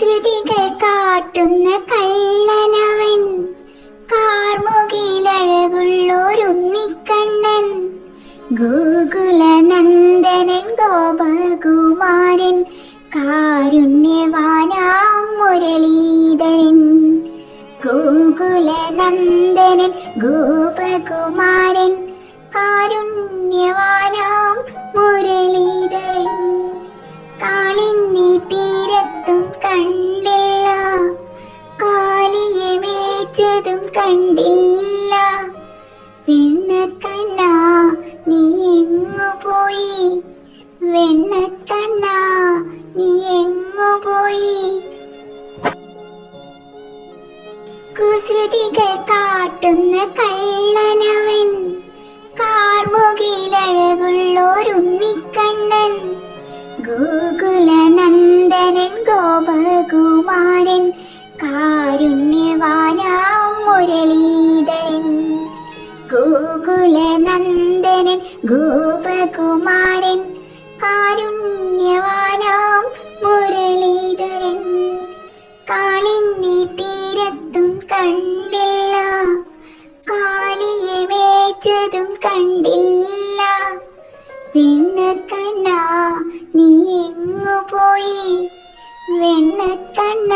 കുസൃതികൾ കാട്ടുന്ന കള്ളനവൻ. കാർമുകിലഴകുള്ളോരുണ്ണിക്കണ്ണൻ. ഗോകുലനന്ദനൻ ഗോപകുമാരൻ. കാരുണ്യവാനാം മുരളീധരൻ. ഗോകുലനന്ദനൻ ഗോപകുമാരൻ. കാരുണ്യവാനാം മേച്ചതും കണ്ടില്ല. വെണ്ണക്കണ്ണ നീ എങ്ങു പോയി? വെണ്ണക്കണ്ണ നീ എങ്ങു പോയി? കുസൃതികൾ കാട്ടുന്ന കള്ളനവൻ കാർമുകിലഴകുള്ളോരുണ്ണിക്കണ്ണൻ ഗോകുലനന്ദനൻ ഗോപകുമാരൻ ഗോകുലനന്ദനൻ ഗോപകുമാരൻ കാരുണ്യവാനാം മുരളീധരൻ. കാളിന്നി തീരത്തും കണ്ടില്ല കാളിയെ മേച്ചതും കണ്ടില്ല. വെണ്ണക്കണ്ണ നീ എങ്ങു പോയി വെണ്ണ വെണ്ണക്കണ്ണ